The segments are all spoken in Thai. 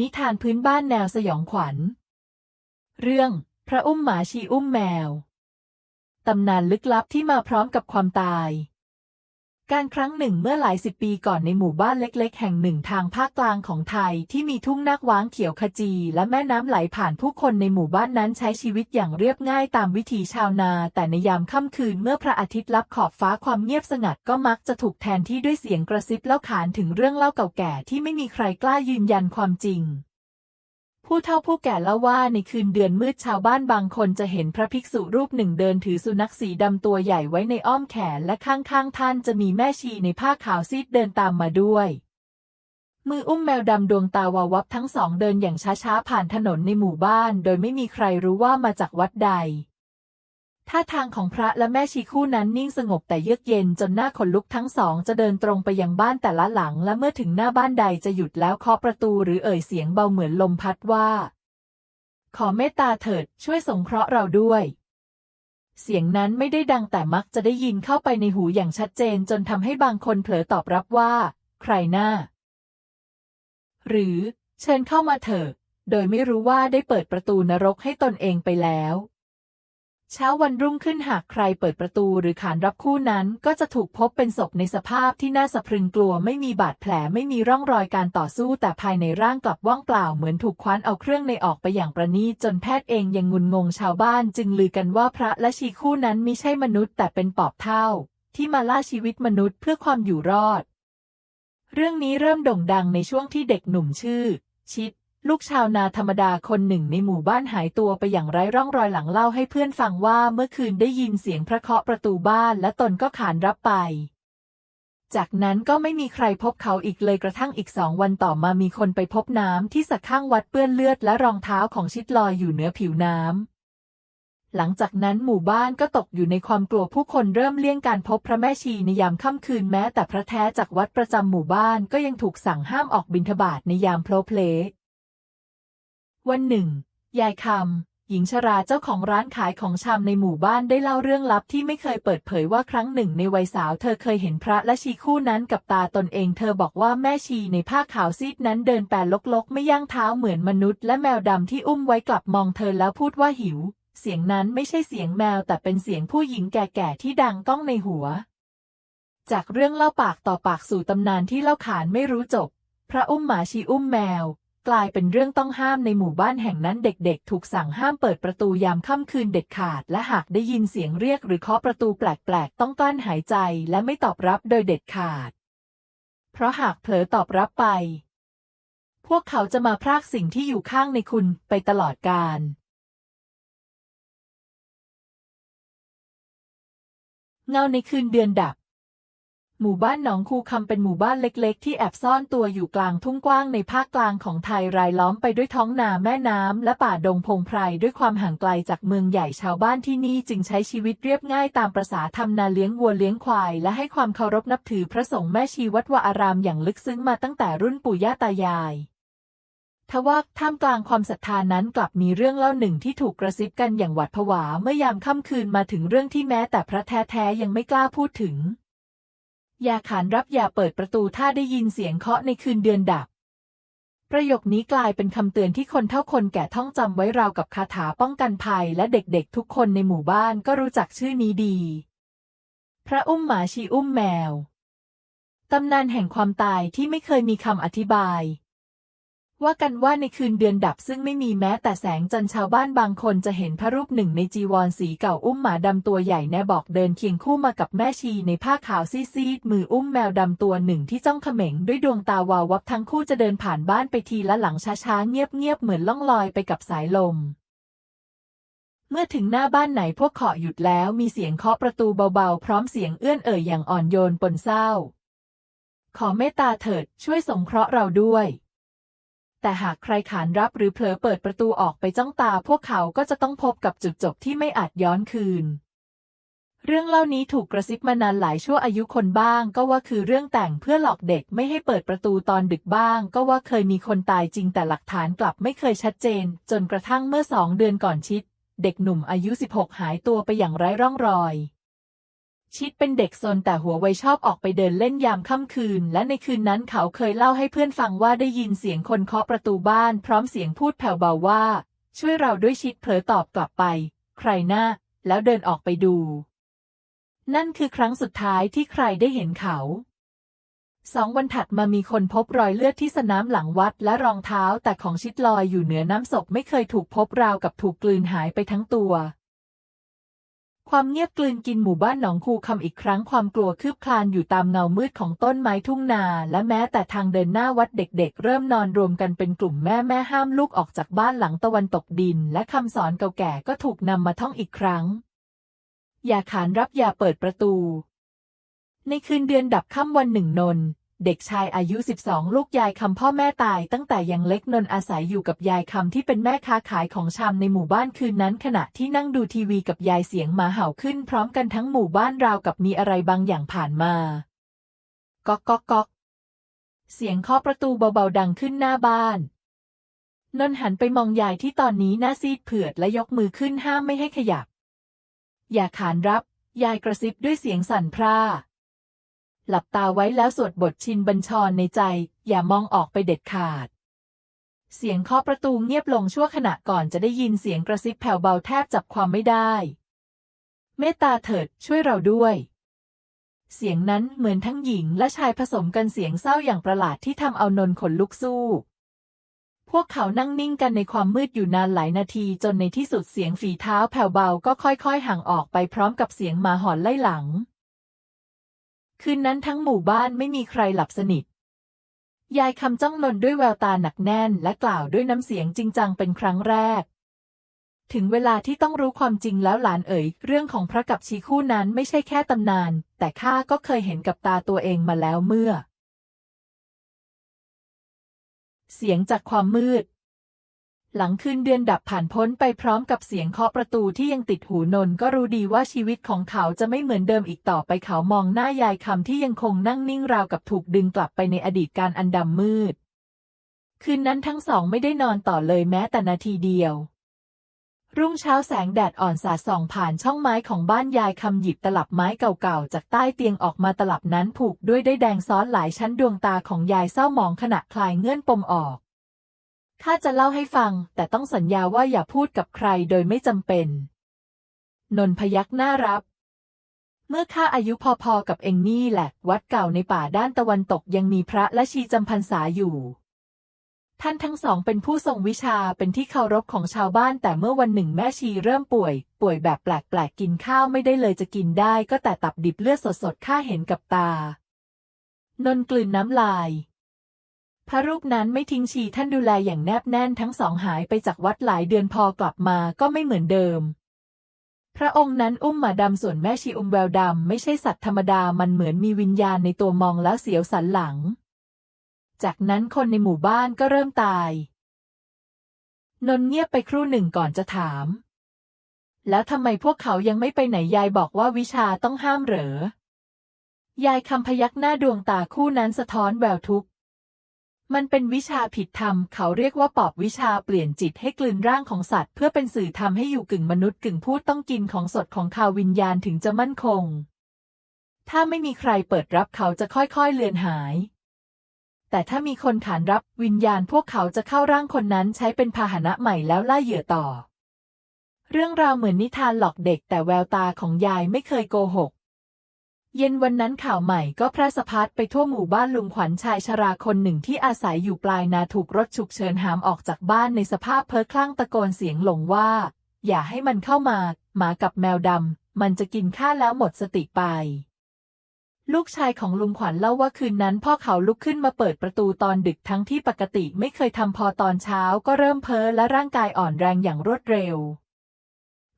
นิทานพื้นบ้านแนวสยองขวัญ เรื่อง พระอุ้มหมาชีอุ้มแมว ตำนานลึกลับที่มาพร้อมกับความตาย การครั้งหนึ่งเมื่อหลายสิบปีก่อนในหมู่บ้านเล็ก ๆ แห่งหนึ่งทางภาคกลางของไทยที่มีทุ่งนาคว้างเขียวขจี และแม่น้ำไหลผ่านผู้คนในหมู่บ้านนั้นใช้ชีวิตอย่างเรียบง่ายตามวิถีชาวนา แต่ในยามค่ำคืนเมื่อพระอาทิตย์ลับขอบฟ้าความเงียบสงัดก็มักจะถูกแทนที่ด้วยเสียงกระซิบเล่าขานถึงเรื่องเล่าเก่าแก่ที่ไม่มีใครกล้ายืนยันความจริง ผู้เฒ่าผู้แก่เล่าว่าในคืนเดือนมืดชาวบ้านบางคนจะเห็นพระภิกษุรูปหนึ่งเดินถือสุนัขสีดำตัวใหญ่ไว้ในอ้อมแขนและข้างๆท่านจะมีแม่ชีในผ้าขาวซีดเดินตามมาด้วย มืออุ้มแมวดำดวงตาวาววับทั้งสองเดินอย่างช้าๆผ่านถนนในหมู่บ้าน โดยไม่มีใครรู้ว่ามาจากวัดใด ท่าทางของพระและแม่ชีคู่นั้นนิ่งสงบแต่เยือกเย็นจนหน้าขนลุกทั้งสองจะเดินตรงไปยังบ้านแต่ละหลัง และเมื่อถึงหน้าบ้านใดจะหยุดแล้วเคาะประตูหรือเอ่ยเสียงเบาเหมือนลมพัดว่า ขอเมตตาเถิดช่วยสงเคราะห์เราด้วย เสียงนั้นไม่ได้ดังแต่มักจะได้ยินเข้าไปในหูอย่างชัดเจนจนทำให้บางคนเผลอตอบรับว่า ใครหน้า หรือ เชิญเข้ามาเถอะโดยไม่รู้ว่าได้เปิดประตูนรกให้ตนเองไปแล้ว เช้าวันรุ่งขึ้นหากใครเปิดประตูหรือขานรับคู่นั้นก็จะถูกพบเป็นศพในสภาพที่น่าสะพรึงกลัวไม่มีบาดแผลไม่มีร่องรอยการต่อสู้แต่ภายในร่างกลับว่างเปล่าเหมือนถูกคว้านเอาเครื่องในออกไปอย่างประณีตจนแพทย์เองยังงุนงงชาวบ้านจึงลือกันว่าพระและชีคู่นั้นมิใช่มนุษย์แต่เป็นปอบเท่า ที่มาล่าชีวิตมนุษย์เพื่อความอยู่รอด เรื่องนี้เริ่มโด่งดังในช่วงที่เด็กหนุ่มชื่อ ชิด ลูกชาวนาธรรมดาคนหนึ่งในหมู่บ้านหายตัวไปอย่างไร้ร่องรอยหลังเล่าให้เพื่อนฟังว่าเมื่อคืนได้ยินเสียงพระเคาะประตูบ้านและตนก็ขานรับไป จากนั้นก็ไม่มีใครพบเขาอีกเลยกระทั่งอีกสองวันต่อมามีคนไปพบน้ำที่สระข้างวัดเปื้อนเลือดและรองเท้าของชิดลอยอยู่เหนือผิวน้ำหลังจากนั้นหมู่บ้านก็ตกอยู่ในความกลัวผู้คนเริ่มเลี่ยงการพบพระแม่ชีในยามค่ำคืนแม้แต่พระแท้จากวัดประจำหมู่บ้านก็ยังถูกสั่งห้ามออกบิณฑบาตในยามโพลเพล วันหนึ่ง ยายคำหญิงชราเจ้าของร้านขายของชำในหมู่บ้านได้เล่าเรื่องลับที่ไม่เคยเปิดเผยว่าครั้งหนึ่งในวัยสาวเธอเคยเห็นพระและชีคู่นั้นกับตาตนเองเธอบอกว่าแม่ชีในผ้าขาวซีดนั้นเดินแปลลกๆ ไม่ย่างเท้าเหมือนมนุษย์และแมวดำที่อุ้มไว้กลับมองเธอแล้วพูดว่าหิว เสียงนั้นไม่ใช่เสียงแมวแต่เป็นเสียงผู้หญิงแก่ๆที่ดังก้องในหัว จากเรื่องเล่าปากต่อปากสู่ตำนานที่เล่าขานไม่รู้จบ พระอุ้มหมาชีอุ้มแมว กลายเป็นเรื่องต้องห้ามในหมู่บ้านแห่งนั้นเด็กๆ ถูกสั่งห้ามเปิดประตูยามค่ำคืนเด็ดขาด และหากได้ยินเสียงเรียกหรือเคาะประตูแปลกๆ ต้องกลั้นหายใจและไม่ตอบรับโดยเด็ดขาด เพราะหากเผลอตอบรับไป พวกเขาจะมาพรากสิ่งที่อยู่ข้างในคุณไปตลอดกาลเงาในคืนเดือนดับ หมู่บ้านหนองคูคำเป็นหมู่บ้านเล็ก ๆ ที่แอบซ่อนตัวอยู่กลางทุ่งกว้างในภาคกลางของไทยรายล้อมไปด้วยท้องนาแม่น้ำและป่าดงพงไพรด้วยความห่างไกลจากเมืองใหญ่ชาวบ้านที่นี่จึงใช้ชีวิตเรียบง่ายตามประษาทำนาเลี้ยงวัวเลี้ยงควาย และให้ความเคารพนับถือพระสงฆ์แม่ชีวัดวาอารามอย่างลึกซึ้งมาตั้งแต่รุ่นปู่ย่าตายายทว่าท่ามกลางความศรัทธานั้นกลับมีเรื่องเล่าหนึ่งที่ถูกกระซิบกันอย่างหวาดผวาเมื่อยามค่ำคืนมาถึงเรื่องที่แม้แต่พระแท้ๆยังไม่กล้าพูดถึง อย่าขานรับอย่าเปิดประตูถ้าได้ยินเสียงเคาะในคืนเดือนดับ ประโยคนี้กลายเป็นคำเตือนที่คนเท่าคนแก่ท่องจำไว้ราวกับคาถาป้องกันภัยและเด็กๆ ทุกคนในหมู่บ้านก็รู้จักชื่อนี้ดี พระอุ้มหมาชีอุ้มแมว ตำนานแห่งความตายที่ไม่เคยมีคำอธิบาย ว่ากันว่าในคืนเดือนดับซึ่งไม่มีแม้แต่แสงจันทร์ชาวบ้านบางคนจะเห็นพระรูปหนึ่งในจีวรสีเก่าอุ้มหมาดำตัวใหญ่แนบอกเดินเคียงคู่มากับแม่ชีในผ้าขาวซีดๆมืออุ้มแมวดำตัวหนึ่งที่จ้องเขม็งด้วยดวงตาวาววับทั้งคู่จะเดินผ่านบ้านไปทีละหลังช้าๆเงียบๆเหมือนล่องลอยไปกับสายลมเมื่อถึงหน้าบ้านไหนพวกเขาหยุดแล้วมีเสียงเคาะประตูเบาๆ พร้อมเสียงเอื้อนเอ่ยอย่างอ่อนโยนปนเศร้า ขอเมตตาเถิดช่วยสงเคราะห์เราด้วย แต่หากใครขานรับหรือเผลอเปิดประตูออกไปจ้องตาพวกเขาก็จะต้องพบกับจุดจบที่ไม่อาจย้อนคืน เรื่องเล่านี้ถูกกระซิบมานานหลายชั่วอายุคนบ้าง ก็ว่าคือเรื่องแต่งเพื่อหลอกเด็กไม่ให้เปิดประตูตอนดึกบ้าง ก็ว่าเคยมีคนตายจริงแต่หลักฐานกลับไม่เคยชัดเจน จนกระทั่งเมื่อสองเดือนก่อนชิด เด็กหนุ่มอายุ 16 หายตัวไปอย่างไร้ร่องรอย ชิดเป็นเด็กซนแต่หัวไวชอบออกไปเดินเล่นยามค่ำคืน และในคืนนั้นเขาเคยเล่าให้เพื่อนฟังว่าได้ยินเสียงคนเคาะประตูบ้านพร้อมเสียงพูดแผ่วเบาว่า ช่วยเราด้วยชิดเผลอตอบกลับไป ใครหน้า แล้วเดินออกไปดู นั่นคือครั้งสุดท้ายที่ใครได้เห็นเขาสองวันถัดมามีคนพบรอยเลือดที่สนามหลังวัดและรองเท้าแต่ของชิดลอยอยู่เหนือน้ำศพไม่เคยถูกพบราวกับถูกกลืนหายไปทั้งตัว ความเงียบกลืนกินหมู่บ้านหนองคูคำอีกครั้งความกลัวคืบคลานอยู่ตามเงามืดของต้นไม้ทุ่งนา และแม้แต่ทางเดินหน้าวัดเด็กๆ เริ่มนอนรวมกันเป็นกลุ่มแม่แม่ห้ามลูกออกจากบ้านหลังตะวันตกดิน และคำสอนเก่าแก่ก็ถูกนำมาท่องอีกครั้ง อย่าขานรับอย่าเปิดประตู ในคืนเดือนดับค่ำวันหนึ่งนน เด็กชายอายุ 12 ลูกยายคำพ่อแม่ตายตั้งแต่ยังเล็กนนอาศัยอยู่กับยายคำที่เป็นแม่ค้าขายของชำในหมู่บ้านคืนนั้นขณะที่นั่งดูทีวีกับยายเสียงหมาเห่าขึ้นพร้อมกันทั้งหมู่บ้านราวกับมีอะไรบางอย่างผ่านมาก๊อกก๊อกก๊อกเสียงเคาะประตูเบาๆดังขึ้นหน้าบ้าน นนหันไปมองยายที่ตอนนี้หน้าซีดเผือดและยกมือขึ้นห้ามไม่ให้ขยับ อย่าขานรับ ยายกระซิบด้วยเสียงสั่นพร่า หลับตาไว้แล้วสวดบทชินบัญชรในใจ อย่ามองออกไปเด็ดขาด เสียงเคาะประตูเงียบลงชั่วขณะก่อนจะได้ยินเสียงกระซิบแผ่วเบาแทบจับความไม่ได้ เมตตาเถิดช่วยเราด้วย เสียงนั้นเหมือนทั้งหญิงและชายผสมกันเสียงเศร้าอย่างประหลาดที่ทำเอานนขนลุกสู้พวกเขานั่งนิ่งกันในความมืดอยู่นานหลายนาทีจนในที่สุดเสียงฝีเท้าแผ่วเบาก็ค่อยๆ ห่างออกไปพร้อมกับเสียงหมาหอนไล่หลัง คืนนั้นทั้งหมู่บ้านไม่มีใครหลับสนิท ยายคำจ้องนนด้วยแววตาหนักแน่นและกล่าวด้วยน้ำเสียงจริงจังเป็นครั้งแรก ถึงเวลาที่ต้องรู้ความจริงแล้วหลานเอ๋ย เรื่องของพระกับชีคู่นั้นไม่ใช่แค่ตำนาน แต่ข้าก็เคยเห็นกับตาตัวเองมาแล้วเมื่อ เสียงจากความมืด หลังคืนเดือนดับผ่านพ้นไปพร้อมกับเสียงเคาะประตูที่ยังติดหูนนก็รู้ดีว่าชีวิตของเขาจะไม่เหมือนเดิมอีกต่อไปเขามองหน้ายายคำที่ยังคงนั่งนิ่งราวกับถูกดึงกลับไปในอดีตการอันดำมืด คืนนั้นทั้งสองไม่ได้นอนต่อเลยแม้แต่นาทีเดียว รุ่งเช้าแสงแดดอ่อนสาดส่องผ่านช่องไม้ของบ้านยายคำหยิบตลับไม้เก่าๆจากใต้เตียงออกมาตลับนั้นผูกด้วยได้แดงซ้อนหลายชั้นดวงตาของยายเศร้าหมองขณะคลายเงื่อนปมออก ข้าจะเล่าให้ฟัง แต่ต้องสัญญาว่าอย่าพูดกับใครโดยไม่จำเป็น นนพยักหน้ารับ เมื่อข้าอายุพอๆกับเองนี่แหละ วัดเก่าในป่าด้านตะวันตกยังมีพระและชีจำพรรษาอยู่ ท่านทั้งสองเป็นผู้ทรงวิชาเป็นที่เคารพของชาวบ้าน แต่เมื่อวันหนึ่งแม่ชีเริ่มป่วย ป่วยแบบแปลกๆกินข้าวไม่ได้เลยจะกินได้ ก็แต่ตับดิบเลือดสดๆข้าเห็นกับตานนกลืนน้ำลาย พระรูปนั้นไม่ทิ้งชีท่านดูแลอย่างแนบแน่นทั้งสองหายไปจากวัดหลายเดือนพอกลับมาก็ไม่เหมือนเดิม พระองค์นั้นอุ้มหมาดำส่วนแม่ชีอุ้มแววดำไม่ใช่สัตว์ธรรมดามันเหมือนมีวิญญาณในตัวมองแล้วเสียวสันหลัง จากนั้นคนในหมู่บ้านก็เริ่มตาย นนเงียบไปครู่หนึ่งก่อนจะถาม แล้วทำไมพวกเขายังไม่ไปไหนยายบอกว่าวิชาต้องห้ามเหรอ ยายคำพยักหน้าดวงตาคู่นั้นสะท้อนแววทุกข์ มันเป็นวิชาผิดธรรม เขาเรียกว่าปอบวิชาเปลี่ยนจิตให้กลืนร่างของสัตว์ เพื่อเป็นสื่อทำให้อยู่กึ่งมนุษย์กึ่งพูดต้องกินของสดของขาววิญญาณถึงจะมั่นคง ถ้าไม่มีใครเปิดรับเขาจะค่อยๆเลือนหาย แต่ถ้ามีคนขานรับวิญญาณพวกเขาจะเข้าร่างคนนั้นใช้เป็นพาหนะใหม่แล้วล่าเหยื่อต่อ เรื่องราวเหมือนนิทานหลอกเด็กแต่แววตาของยายไม่เคยโกหก เย็นวันนั้นข่าวใหม่ก็แพร่สะพัดไปทั่วหมู่บ้านลุงขวัญชายชราคนหนึ่งที่อาศัยอยู่ปลายนาถูกรถฉุกเฉินหามออกจากบ้านในสภาพเพ้อคลั่งตะโกนเสียงหลงว่า อย่าให้มันเข้ามา หมากับแมวดำ มันจะกินข้าแล้วหมดสติไป ลูกชายของลุงขวัญเล่าว่าคืนนั้นพ่อเขาลุกขึ้นมาเปิดประตูตอนดึกทั้งที่ปกติไม่เคยทำพอตอนเช้าก็เริ่มเพ้อและร่างกายอ่อนแรงอย่างรวดเร็ว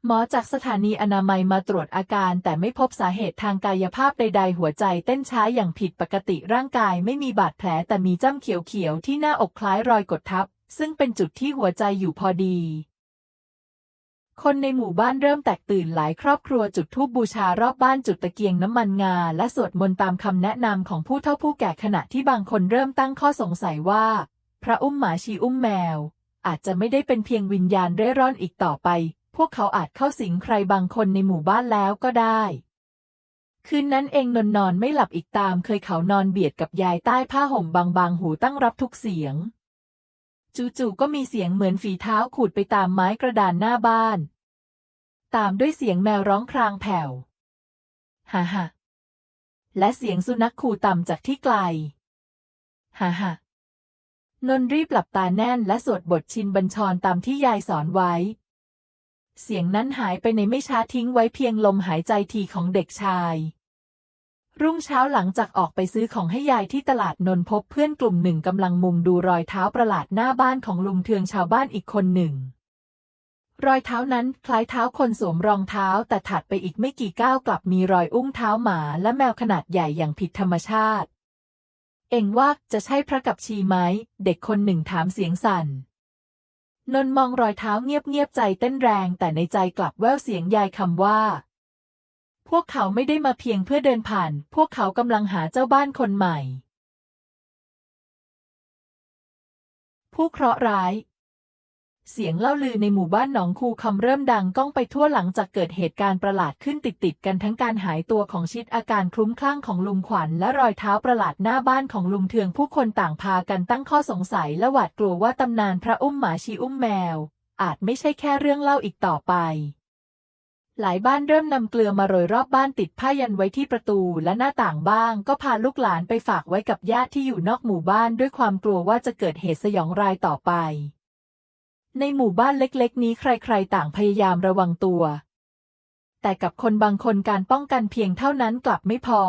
หมอจากสถานีอนามัยมาตรวจอาการ แต่ไม่พบสาเหตุทางกายภาพใดๆ หัวใจเต้นช้าอย่างผิดปกติร่างกายไม่มีบาดแผลแต่มีจ้ำเขียวๆ ที่หน้าอกคล้ายรอยกดทับ ซึ่งเป็นจุดที่หัวใจอยู่พอดี คนในหมู่บ้านเริ่มแตกตื่นหลายครอบครัวจุดธูปบูชารอบบ้านจุดตะเกียงน้ำมันงา และสวดมนต์ตามคำแนะนำของผู้เฒ่าผู้แก่ขณะที่บางคนเริ่มตั้งข้อสงสัยว่า พระอุ้มหมาชีอุ้มแมว อาจจะไม่ได้เป็นเพียงวิญญาณเร่ร่อนอีกต่อไป พวกเขาอาจเข้าสิงใครบางคนในหมู่บ้านแล้วก็ได้ คืนนั้นเองนนนอนไม่หลับอีกตาม เคยเขานอนเบียดกับยายใต้ผ้าห่มบางๆ หูตั้งรับทุกเสียง จู่ๆก็มีเสียงเหมือนฝีเท้าขูดไปตามไม้กระดานหน้าบ้าน ตามด้วยเสียงแมวร้องครางแผ่วฮ่าฮ่าและเสียงสุนัขขู่ต่ำจากที่ไกลฮ่าฮ่านนรีบหลับตาแน่นและสวดบทชินบัญชรตามที่ยายสอนไว้ เสียงนั้นหายไปในไม่ช้าทิ้งไว้เพียงลมหายใจทีของเด็กชาย รุ่งเช้าหลังจากออกไปซื้อของให้ยายที่ตลาดนนพบเพื่อนกลุ่มหนึ่งกำลังมุงดูรอยเท้าประหลาดหน้าบ้านของลุงเทืองชาวบ้านอีกคนหนึ่ง รอยเท้านั้นคล้ายเท้าคนสวมรองเท้า แต่ถัดไปอีกไม่กี่ก้าวกลับมีรอยอุ้งเท้าหมาและแมวขนาดใหญ่อย่างผิดธรรมชาติ เอ็งว่าจะใช่พระกับชีไหมเด็กคนหนึ่งถามเสียงสั่น นนมองรอยเท้าเงียบๆใจเต้นแรงแต่ในใจกลับแววเสียงยายคำว่า พวกเขาไม่ได้มาเพียงเพื่อเดินผ่าน พวกเขากำลังหาเจ้าบ้านคนใหม่ ผู้เคราะห์ร้าย เสียงเล่าลือในหมู่บ้านหนองคูคำเริ่มดังก้องไปทั่วหลังจากเกิดเหตุการณ์ประหลาดขึ้นติดๆกันทั้งการหายตัวของชิดอาการคลุ้มคลั่งของลุงขวัญและรอยเท้าประหลาดหน้าบ้านของลุงเทืองผู้คนต่างพากันตั้งข้อสงสัยและหวาดกลัวว่าตำนานพระอุ้มหมาชีอุ้มแมว อาจไม่ใช่แค่เรื่องเล่าอีกต่อไป หลายบ้านเริ่มนำเกลือมาโรยรอบบ้านติดผ้ายันไว้ที่ประตูและหน้าต่างบ้าง ก็พาลูกหลานไปฝากไว้กับญาติที่อยู่นอกหมู่บ้านด้วยความกลัวว่าจะเกิดเหตุสยองรายต่อไป ในหมู่บ้านเล็กๆ นี้ใครๆ ต่างพยายามระวังตัว แต่กับคนบางคนการป้องกันเพียงเท่านั้นกลับไม่พอ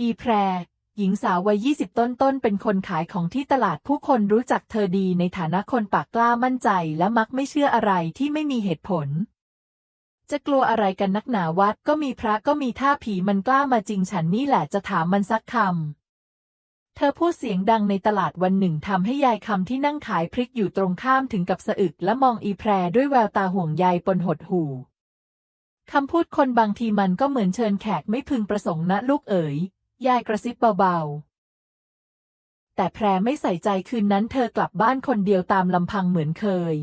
อีแพร หญิงสาววัยยี่สิบต้นๆ เป็นคนขายของที่ตลาดผู้คนรู้จักเธอดีในฐานะคนปากกล้ามั่นใจและมักไม่เชื่ออะไรที่ไม่มีเหตุผล จะกลัวอะไรกันนักหนาวัดก็มีพระก็มีท่าผีมันกล้ามาจริงฉันนี่แหละจะถามมันสักคำ เธอพูดเสียงดังในตลาดวันหนึ่งทำให้ยายคำที่นั่งขายพริกอยู่ตรงข้ามถึงกับสะอึกและมองอีแพรด้วยแววตาห่วงใยปนหดหู่คำพูดคนบางทีมันก็เหมือนเชิญแขกไม่พึงประสงค์นะลูกเอ๋ย ยายกระซิบเบาๆ แต่แพรไม่ใส่ใจคืนนั้นเธอกลับบ้านคนเดียวตามลำพังเหมือนเคย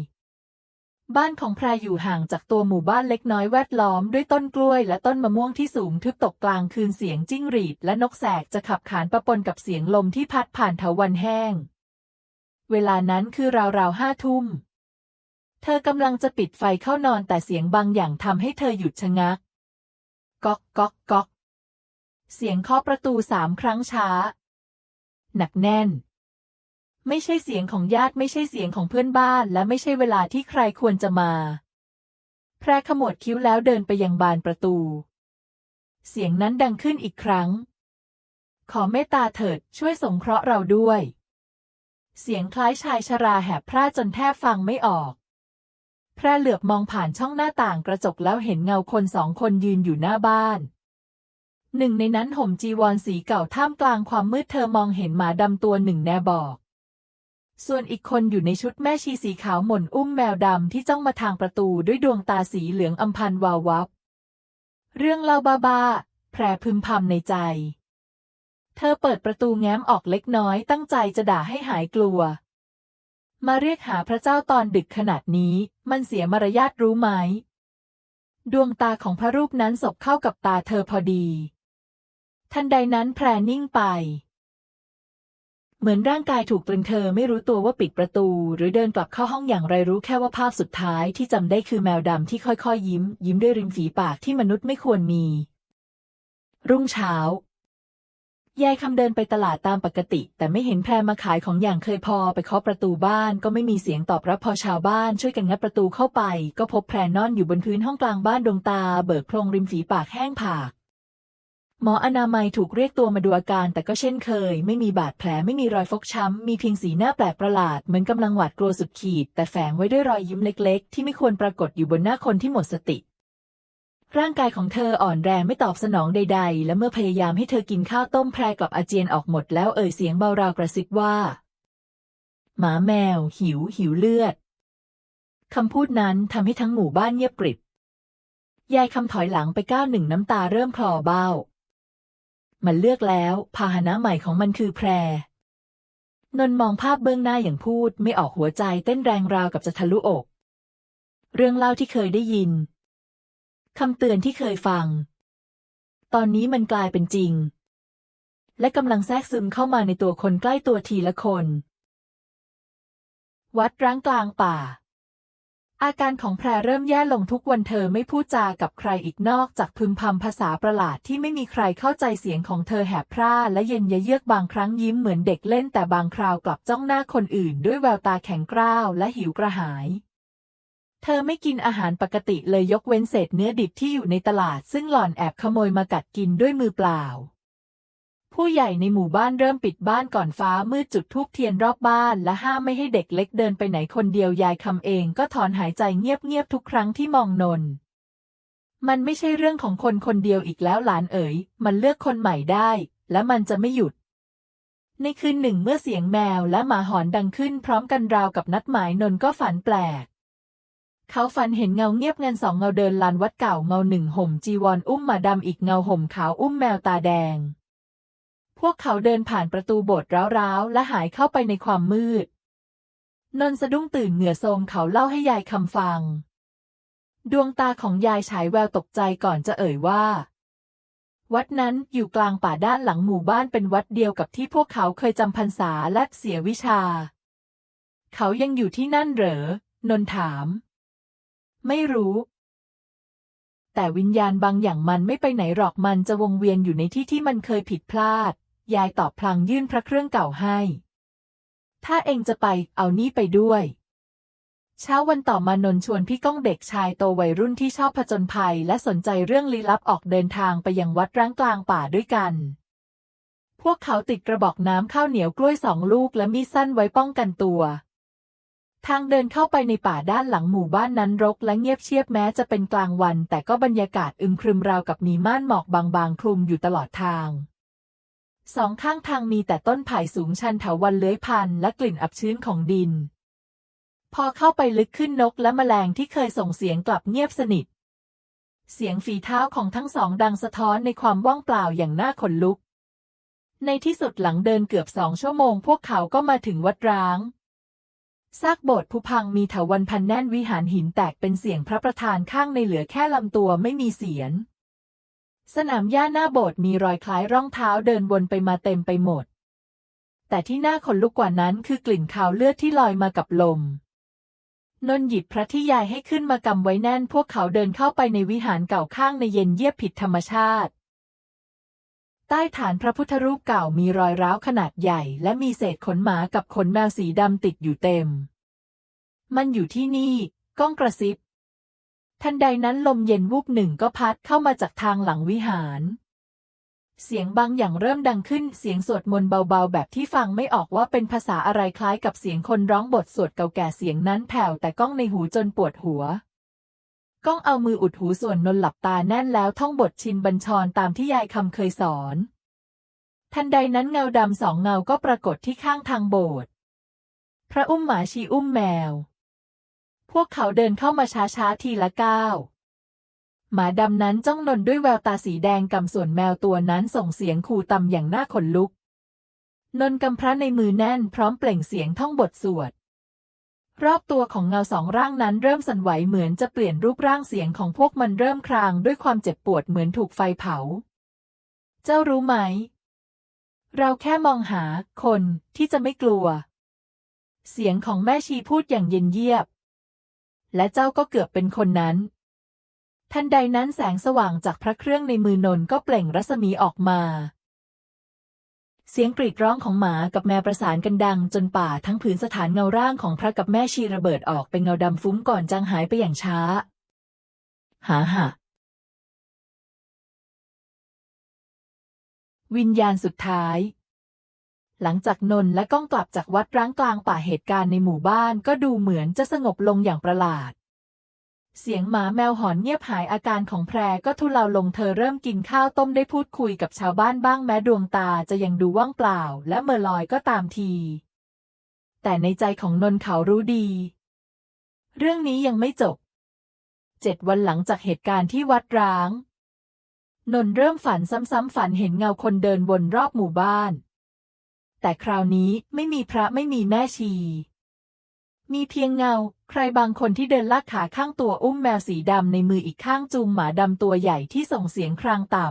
บ้านของแพรอยู่ห่างจากตัวหมู่บ้านเล็กน้อยแวดล้อมด้วยต้นกล้วยและต้นมะม่วงที่สูงทึบตกกลางคืนเสียงจิ้งหรีดและนกแสกจะขับขานประปนกับเสียงลมที่พัดผ่านเถาวันแห้ง เวลานั้นคือราวๆห้าทุ่ม เธอกำลังจะปิดไฟเข้านอนแต่เสียงบางอย่างทำให้เธอหยุดชะงัก ก๊อกก๊อกก๊อก เสียงเคาะประตูสามครั้งช้า หนักแน่น ไม่ใช่เสียงของญาติไม่ใช่เสียงของเพื่อนบ้าน และไม่ใช่เวลาที่ใครควรจะมา แพรขมวดคิ้วแล้วเดินไปยังบานประตู เสียงนั้นดังขึ้นอีกครั้ง ขอเมตตาเถิดช่วยสงเคราะห์เราด้วย เสียงคล้ายชายชราแหบพร่าจนแทบฟังไม่ออกแพรเหลือบมองผ่านช่องหน้าต่างกระจกแล้วเห็นเงาคนสองคนยืนอยู่หน้าบ้าน หนึ่งในนั้นห่มจีวรสีเก่าท่ามกลางความมืดเธอมองเห็นหมาดำตัวหนึ่งแนบอก ส่วนอีกคนอยู่ในชุดแม่ชีสีขาวหม่นอุ้มแมวดำที่จ้องมาทางประตูด้วยดวงตาสีเหลืองอำพันวาววับ เรื่องเล่าบ้าๆแพรพึมพำในใจ เธอเปิดประตูแง้มออกเล็กน้อยตั้งใจจะด่าให้หายกลัว มาเรียกหาพระเจ้าตอนดึกขนาดนี้ มันเสียมารยาทรู้ไหม ดวงตาของพระรูปนั้นสบเข้ากับตาเธอพอดี ทันใดนั้นแพรนิ่งไป เหมือนร่างกายถูกตรึงเธอไม่รู้ตัวว่าปิดประตู หรือเดินกลับเข้าห้องอย่างไรรู้แค่ว่าภาพสุดท้ายที่จำได้คือแมวดำที่ค่อยๆยิ้ม ยิ้มด้วยริมฝีปากที่มนุษย์ไม่ควรมี รุ่งเช้ายายคำเดินไปตลาดตามปกติ แต่ไม่เห็นแพรมาขายของอย่างเคยพอไปเคาะประตูบ้านก็ไม่มีเสียงตอบรับพอชาวบ้านช่วยกันงัดประตูเข้าไป ก็พบแพรนอนอยู่บนพื้นห้องกลางบ้านดวงตา เบิกโพรงริมฝีปากแห้งผาก หมออนามัยถูกเรียกตัวมาดูอาการแต่ก็เช่นเคย ไม่มีบาดแผลไม่มีรอยฟกช้ำ มีเพียงสีหน้าแปลกประหลาด เหมือนกำลังหวาดกลัวสุดขีด แต่แฝงไว้ด้วยรอยยิ้มเล็กๆ ที่ไม่ควรปรากฏอยู่บนหน้าคนที่หมดสติ ร่างกายของเธออ่อนแรงไม่ตอบสนองใด ๆ และเมื่อพยายามให้เธอกินข้าวต้มแพรกลับอาเจียนออกหมดแล้วเอ่ยเสียงเบาราวกระซิบว่า หมาแมว หิว หิวเลือดคำพูดนั้นทำให้ทั้งหมู่บ้านเงียบกริบยายคำถอยหลังไปก้าวหนึ่งน้ำตาเริ่มคลอเบ้า มันเลือกแล้ว พาหนะใหม่ของมันคือแพร นนมองภาพเบื้องหน้าอย่างพูดไม่ออกหัวใจเต้นแรงราวกับจะทะลุอก เรื่องเล่าที่เคยได้ยินคำเตือนที่เคยฟัง ตอนนี้มันกลายเป็นจริง และกำลังแทรกซึมเข้ามาในตัวคนใกล้ตัวทีละคน วัดร้างกลางป่า อาการของแพรเริ่มแย่ลงทุกวันเธอไม่พูดจากับใครอีกนอกจากพึมพำภาษาประหลาดที่ไม่มีใครเข้าใจเสียงของเธอแหบพร่าและเย็นเยือกบางครั้งยิ้มเหมือนเด็กเล่นแต่บางคราวกลับจ้องหน้าคนอื่นด้วยแววตาแข็งกร้าวและหิวกระหาย เธอไม่กินอาหารปกติเลยยกเว้นเศษเนื้อดิบที่อยู่ในตลาด ซึ่งหล่อนแอบขโมยมากัดกินด้วยมือเปล่า ผู้ใหญ่ในหมู่บ้านเริ่มปิดบ้านก่อนฟ้ามืดจุดทูบเทียนรอบบ้านและห้ามไม่ให้เด็กเล็กเดินไปไหนคนเดียวยายคำเองก็ถอนหายใจเงียบๆทุกครั้งที่มองนนมันไม่ใช่เรื่องของคนคนเดียวอีกแล้วหลานเอ๋ย มันเลือกคนใหม่ได้ และมันจะไม่หยุด ในคืนหนึ่งเมื่อเสียงแมวและหมาหอนดังขึ้นพร้อมกันราวกับนัดหมายนนก็ฝันแปลก เขาฝันเห็นเงาเงียบเงินสองเงาเดินลานวัดเก่าเงาหนึ่งห่มจีวรอุ้มหมาดำอีกเงาห่มขาวอุ้มแมวตาแดง พวกเขาเดินผ่านประตูโบสถ์ร้าวๆ และหายเข้าไปในความมืด นนสะดุ้งตื่นเหงื่อโทมเขาเล่าให้ยายคำฟัง ดวงตาของยายฉายแววตกใจก่อนจะเอ่ยว่า วัดนั้นอยู่กลางป่าด้านหลังหมู่บ้านเป็นวัดเดียวกับที่พวกเขาเคยจำพรรษาและเสียวิชา เขายังอยู่ที่นั่นเหรอ นนถาม ไม่รู้แต่วิญญาณบางอย่างมันไม่ไปไหนหรอกมันจะวงเวียนอยู่ในที่ที่มันเคยผิดพลาด ยายตอบพลางยื่นพระเครื่องเก่าให้ ถ้าเองจะไปเอานี่ไปด้วย เช้าวันต่อมานนชวนพี่ก้องเด็กชายโตวัยรุ่นที่ชอบผจญภัย และสนใจเรื่องลี้ลับออกเดินทางไปยังวัดร้างกลางป่าด้วยกัน พวกเขาติดกระบอกน้ำข้าวเหนียวกล้วยสองลูกและมีดสั้นไว้ป้องกันตัวทางเดินเข้าไปในป่าด้านหลังหมู่บ้านนั้นรกและเงียบเชียบแม้จะเป็นกลางวัน แต่ก็บรรยากาศอึมครึมราวกับมีม่านหมอกบางๆคลุมอยู่ตลอดทาง สองข้างทางมีแต่ต้นไผ่สูงชันเถาวันเลื้อยพันและกลิ่นอับชื้นของดิน พอเข้าไปลึกขึ้นนกและแมลงที่เคยส่งเสียงกลับเงียบสนิท เสียงฝีเท้าของทั้งสองดังสะท้อนในความว่างเปล่าอย่างน่าขนลุก ในที่สุดหลังเดินเกือบสองชั่วโมง พวกเขาก็มาถึงวัดร้างซากโบสถ์ผุพังมีเถาวันพันแน่นวิหารหินแตกเป็นเสียงพระประธานข้างในเหลือแค่ลำตัวไม่มีเสียง สนามหญ้าหน้าโบสถ์มีรอยคล้ายร่องเท้าเดินวนไปมาเต็มไปหมด แต่ที่น่าขนลุกกว่านั้นคือกลิ่นคาวเลือดที่ลอยมากับลม นนหยิบพระที่ยายให้ขึ้นมากำไว้แน่น พวกเขาเดินเข้าไปในวิหารเก่าข้างในเย็นเยียบผิดธรรมชาติ ใต้ฐานพระพุทธรูปเก่ามีรอยร้าวขนาดใหญ่ และมีเศษขนหมากับขนแมวสีดำติดอยู่เต็ม มันอยู่ที่นี่ ก้องกระซิบ ทันใดนั้นลมเย็นวูบหนึ่งก็พัดเข้ามาจากทางหลังวิหาร เสียงบางอย่างเริ่มดังขึ้น เสียงสวดมนต์เบาๆ แบบที่ฟังไม่ออกว่าเป็นภาษาอะไรคล้ายกับเสียงคนร้องบทสวดเก่าแก่เสียงนั้นแผ่วแต่ก้องในหูจนปวดหัว ก้องเอามืออุดหูส่วนนนหลับตาแน่นแล้วท่องบทชินบัญชรตามที่ยายคำเคยสอน ทันใดนั้นเงาดำสองเงาก็ปรากฏที่ข้างทางโบสถ์ พระอุ้มหมาชีอุ้มแมว พวกเขาเดินเข้ามาช้าๆทีละก้าวหมาดำนั้นจ้องนนด้วยแววตาสีแดงกำส่วนแมวตัวนั้นส่งเสียงขู่ตำอย่างน่าขนลุก นนกำพระในมือแน่นพร้อมเปล่งเสียงท่องบทสวด รอบตัวของเงาสองร่างนั้นเริ่มสั่นไหวเหมือนจะเปลี่ยนรูปร่างเสียงของพวกมันเริ่มครางด้วยความเจ็บปวดเหมือนถูกไฟเผา เจ้ารู้ไหม เราแค่มองหาคนที่จะไม่กลัว เสียงของแม่ชีพูดอย่างเย็นเยียบ และเจ้าก็เกือบเป็นคนนั้น ทันใดนั้นแสงสว่างจากพระเครื่องในมือนนก็เปล่งรัศมีออกมา เสียงกรีดร้องของหมากับแมวประสานกันดัง จนป่าทั้งผืนสถานเงาร่างของพระกับแม่ชีระเบิดออกเป็นเงาดำฟุ้งก่อนจางหายไปอย่างช้า หาหะวิญญาณสุดท้าย หลังจากนนและก้องกลับจากวัดร้างกลางป่าเหตุการณ์ในหมู่บ้านก็ดูเหมือนจะสงบลงอย่างประหลาด เสียงหมาแมวหอนเงียบหายอาการของแพรก็ทุเลาลงเธอเริ่มกินข้าวต้มได้พูดคุยกับชาวบ้านบ้างแม้ดวงตาจะยังดูว่างเปล่า และเมื่อลอยก็ตามที แต่ในใจของนนเขารู้ดี เรื่องนี้ยังไม่จบเจ็ดวันหลังจากเหตุการณ์ที่วัดร้าง นนเริ่มฝันซ้ำๆฝันเห็นเงาคนเดินวนรอบหมู่บ้าน แต่คราวนี้ไม่มีพระไม่มีแม่ชี มีเพียงเงา ใครบางคนที่เดินลากขาข้างตัวอุ้มแมวสีดำในมืออีกข้างจูงหมาดำตัวใหญ่ที่ส่งเสียงครางต่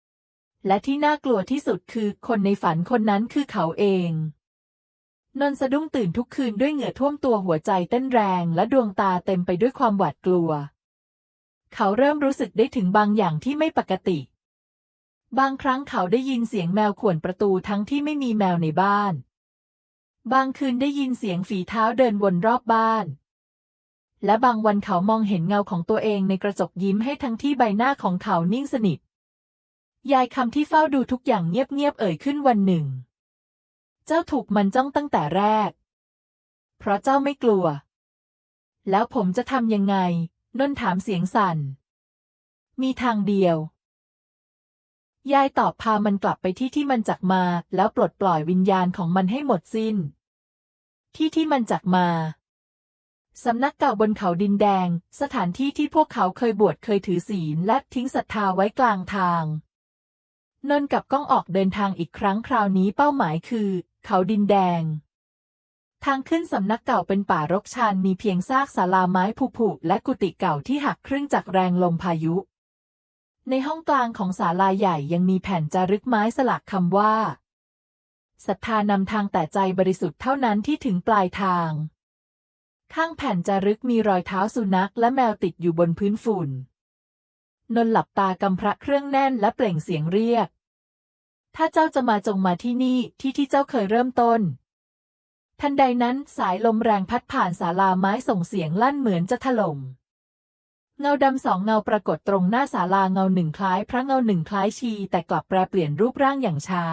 ำ และที่น่ากลัวที่สุดคือคนในฝันคนนั้นคือเขาเองนนท์สะดุ้งตื่นทุกคืนด้วยเหงื่อท่วมตัวหัวใจเต้นแรงและดวงตาเต็มไปด้วยความหวาดกลัว เขาเริ่มรู้สึกได้ถึงบางอย่างที่ไม่ปกติ บางครั้งเขาได้ยินเสียงแมวข่วนประตูทั้งที่ไม่มีแมวในบ้าน บางคืนได้ยินเสียงฝีเท้าเดินวนรอบบ้าน และบางวันเขามองเห็นเงาของตัวเองในกระจกยิ้มให้ทั้งที่ใบหน้าของเขานิ่งสนิท ยายคำที่เฝ้าดูทุกอย่างเงียบๆเอ่ยขึ้นวันหนึ่ง เจ้าถูกมันจ้องตั้งแต่แรก เพราะเจ้าไม่กลัว แล้วผมจะทำยังไง นนท์ถามเสียงสั่น มีทางเดียว ยายตอบพามันกลับไปที่ที่มันจากมา แล้วปลดปล่อยวิญญาณของมันให้หมดสิ้น ที่ที่มันจากมาสำนักเก่าบนเขาดินแดง สถานที่ที่พวกเขาเคยบวชเคยถือศีลและทิ้งศรัทธาไว้กลางทาง นนท์กับก้องออกเดินทางอีกครั้งคราวนี้เป้าหมายคือ เขาดินแดง ทางขึ้นสำนักเก่าเป็นป่ารกชันมีเพียงซากศาลาไม้ผุๆและกุฏิเก่าที่หักครึ่งจากแรงลมพายุ ในห้องกลางของศาลาใหญ่ยังมีแผ่นจารึกไม้สลักคำว่าศรัทธานำทางแต่ใจบริสุทธิ์เท่านั้นที่ถึงปลายทาง ข้างแผ่นจารึกมีรอยเท้าสุนัขและแมวติดอยู่บนพื้นฝุ่น นนท์หลับตากำพระเครื่องแน่นและเปล่งเสียงเรียก ถ้าเจ้าจะมาจงมาที่นี่ที่ที่เจ้าเคยเริ่มต้น ทันใดนั้นสายลมแรงพัดผ่านศาลาไม้ส่งเสียงลั่นเหมือนจะถล่ม เงาดำสองเงาปรากฏตรงหน้าศาลาเงาหนึ่งคล้ายพระเงาหนึ่งคล้ายชี แต่กลับแปรเปลี่ยนรูปร่างอย่างช้า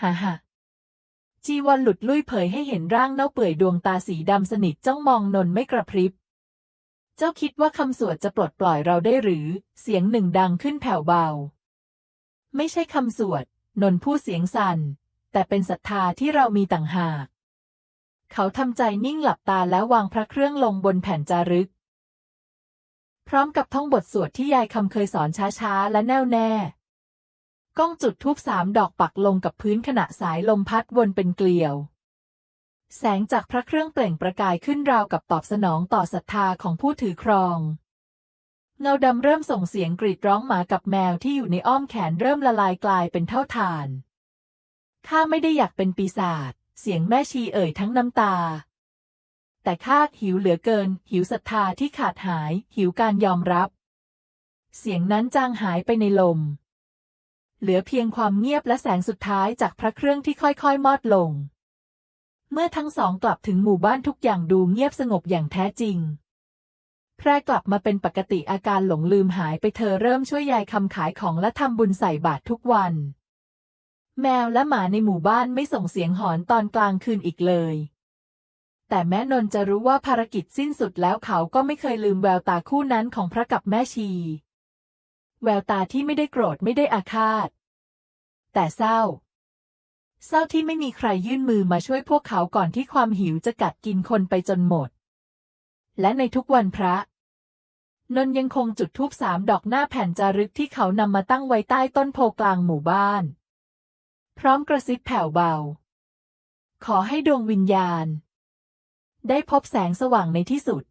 ฮ่าฮ่าจีวรหลุดลุ่ยเผยให้เห็นร่างเน่าเปื่อยดวงตาสีดำสนิทจ้องมองนนท์ไม่กระพริบ เจ้าคิดว่าคำสวดจะปลดปล่อยเราได้หรือ เสียงหนึ่งดังขึ้นแผ่วเบา ไม่ใช่คำสวด นนท์พูดเสียงสั่น แต่เป็นศรัทธาที่เรามีต่างหาก เขาทำใจนิ่งหลับตาแล้ววางพระเครื่องลงบนแผ่นจารึก พร้อมกับท่องบทสวดที่ยายคำเคยสอนช้าๆ และแน่วแน่ ก้องจุดทูบสามดอกปักลงกับพื้นขณะสายลมพัดวนเป็นเกลียว แสงจากพระเครื่องเปล่งประกายขึ้นราวกับตอบสนองต่อศรัทธาของผู้ถือครอง เงาดำเริ่มส่งเสียงกรีดร้องหมากับแมวที่อยู่ในอ้อมแขนเริ่มละลายกลายเป็นเท่าฐาน ข้าไม่ได้อยากเป็นปีศาจ เสียงแม่ชีเอ่ยทั้งน้ำตา แต่ข้าหิวเหลือเกิน หิวศรัทธาที่ขาดหาย หิวการยอมรับ เสียงนั้นจางหายไปในลม เหลือเพียงความเงียบและแสงสุดท้ายจากพระเครื่องที่ค่อยๆ มอดลง เมื่อทั้งสองกลับถึงหมู่บ้านทุกอย่างดูเงียบสงบอย่างแท้จริง แพร่กลับมาเป็นปกติอาการหลงลืมหายไปเธอเริ่มช่วยยายคำขายของและทำบุญใส่บาตรทุกวัน แมวและหมาในหมู่บ้านไม่ส่งเสียงหอนตอนกลางคืนอีกเลย แต่แม้นนท์จะรู้ว่าภารกิจสิ้นสุดแล้วเขาก็ไม่เคยลืมแววตาคู่นั้นของพระกับแม่ชี แววตาที่ไม่ได้โกรธไม่ได้อาฆาต แต่เศร้า เศร้าที่ไม่มีใครยื่นมือมาช่วยพวกเขาก่อนที่ความหิวจะกัดกินคนไปจนหมด และในทุกวันพระนนท์ยังคงจุดธูปสามดอกหน้าแผ่นจารึกที่เขานำมาตั้งไว้ใต้ต้นโพกลางหมู่บ้าน พร้อมกระซิบแผ่วเบา ขอให้ดวงวิญญาณ ได้พบแสงสว่างในที่สุด